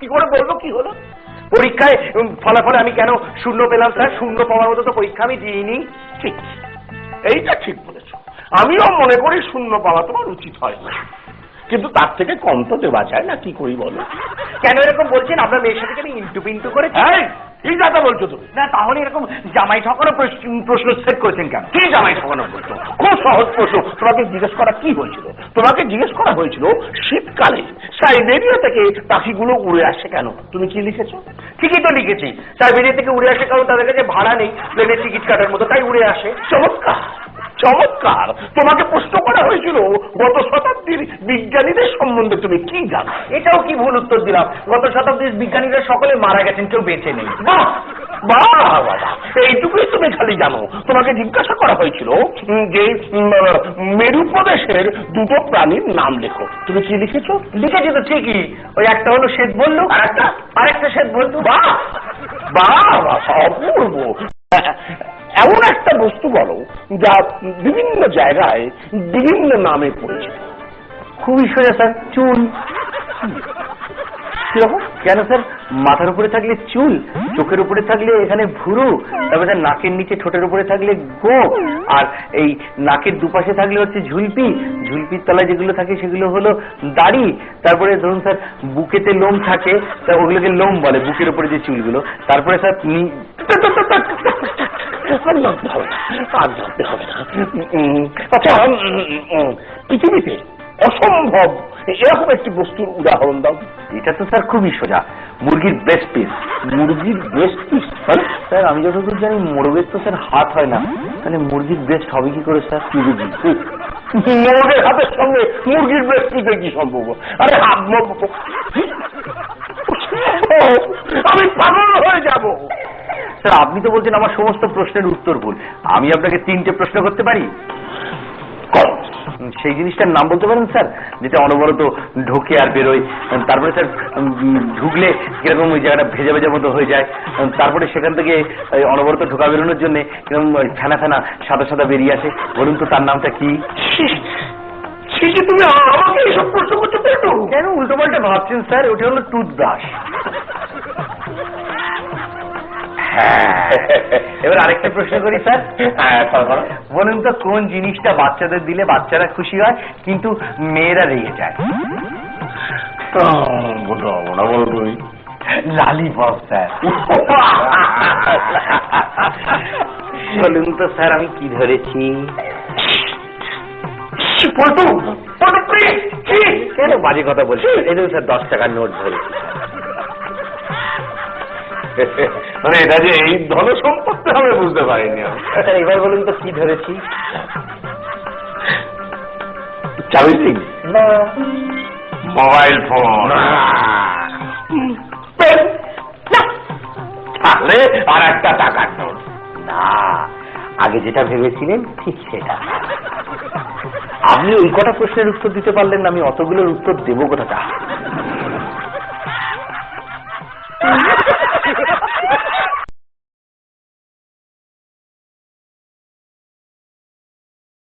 কি করে বলব, কি হলো? পরীক্ষায় ফলাফলে আমি কেন শূন্য পেলাম, স্যার? শূন্য পাওয়ার মতো তো পরীক্ষা আমি দিইনি। ঠিক। এইটা ঠিক বলেছ। আমিও মনে করি শূন্য পাওয়া তোমার উচিত হয় না। কিন্তু তার থেকে কম তো দেওয়া যায় না, কি করি বলো? কেন এরকম বলছেন? আপনার মেয়ের সাথে আমি ইন্টু পিন্টু করে এই কি কথা বলছো তুমি? না তাহলে এরকম জামাই ঠকানো প্রশ্ন- প্রশ্ন সেট করেছেন কেন? কি জামাই ঠকানো প্রশ্ন? খুব সহজ প্রশ্ন। তোমাকে জিজ্ঞেস করা কি হয়েছিল? তোমাকে জিজ্ঞেস করা হয়েছিল শীতকালে সাইবেরিয়া থেকে পাখিগুলো উড়ে আসে কেন? তুমি কি লিখেছো? ঠিকই তো লিখেছি। সাইবেরিয়া থেকে উড়ে আসে কারণ তাদের কাছে ভাড়া নেই। প্লেনের টিকিট কাটার মতো তাই উড়ে আসে। চমৎকার চমৎকার। তোমাকে প্রশ্ন করা হয়েছিল গত শতাব্দীর বিজ্ঞানীদের সম্বন্ধে তুমি কি জানো? এটাও কি ভুল উত্তর দিলাম। গত শতাব্দীর বিজ্ঞানীরা সকলে মারা গেছেন কেউ বেঁচে নেই। বাহ! বাহ বাবা এইটুকুই তুমি খালি জানো। তোমাকে জিজ্ঞাসা করা হয়েছিল যে মেরু প্রদেশের দুটো প্রাণীর নাম লেখো। তুমি কি লিখেছো? লিখেছি তো ঠিকই। ওই একটা হলো শ্বেত বললু আর একটা আরেকটা শ্বেত বললু বাহ বাহ, অপূর্ব। এমন একটা বস্তু বলো যা বিভিন্ন জায়গায় বিভিন্ন নামে পরিচিত। খুবই সোজা, স্যার। চুল। কেন, স্যার? মাথার উপরে থাকলে চুল, চোখের উপরে থাকলে এখানে ভুরু, তারপরে স্যার, নাকের নিচে ঠোঁটের উপরে থাকলে গোপ আর এই নাকের দুপাশে থাকলে হচ্ছে ঝুলপি, ঝুলপির তলায় যেগুলো থাকে সেগুলো হলো দাড়ি, তারপরে ধরুন, স্যার, বুকেতে লোম থাকে, তা ওগুলোকে লোম বলে, বুকের উপরে যে চুলগুলো। তারপরে, স্যার আর আচ্ছা পৃথিবীতে অসম্ভব। এরকম একটি বস্তুর উদাহরণ দাও। এটা তো স্যার খুবই সোজা। মুরগির ব্রেস্ট পিস মুরগির ব্রেস্ট পিস স্যার আমি যতদূর জানি মোরগের তো স্যার হাত হয় না। তাহলে মুরগির ব্রেস্ট হবে কি করে স্যার? কি বুঝি মোরগের হাতের সঙ্গে মুরগির ব্রেস্ট পিসের কি সম্পর্ক? আরে হাত আমি পাগল হয়ে যাব। স্যার আপনি তো বলছেন আমার সমস্ত প্রশ্নের উত্তর ভুল। আমি আপনাকে তিনটে প্রশ্ন করতে পারি? করো। সেই জিনিসটার নাম বলতে পারেন স্যার? যেটা অনবরত ঢোকে আর বেরোয়। তারপরে স্যার ঢুকলে কীরকম ওই জায়গাটা ভেজা ভেজা মতো হয়ে যায়। তারপরে সেখান থেকে অনবরত ঢোকা বেরোনোর জন্য কীরকম ফেনা ফেনা সাদা সাদা বেরিয়ে আসে। বলুন তো তার নামটা কি? তুমি আমাকে এইসব প্রশ্ন করতে পেরেছ কেন? উল্টো পাল্টা ভাবছেন স্যার ওটা হলো টুথব্রাশ। এবার আরেকটা প্রশ্ন করি স্যার। হ্যাঁ। বলুন তো কোন জিনিসটা বাচ্চাদের দিলে বাচ্চারা খুশি হয় কিন্তু মেয়েরা রেগে যায়? না বলো তুমি লালিপপ স্যার। বলুন তো স্যার আমি কি ধরেছি। কেন বাজে কথা বলছি এই স্যার দশ টাকার নোট ধরেছি। মানে এটা যে এই ধন সম্পত্তি আমি বুঝতে পারিনি। স্যার এবার বলুন তো কি ধরেছি? চাবি সিং না। Mobile phone. তাহলে আর একটা টাকার নোট। না আগে যেটা ভেবেছিলেন ঠিক সেটা। আপনি ওই কটা প্রশ্নের উত্তর দিতে পারলেন না আমি অতগুলোর উত্তর দেবো কোথাটা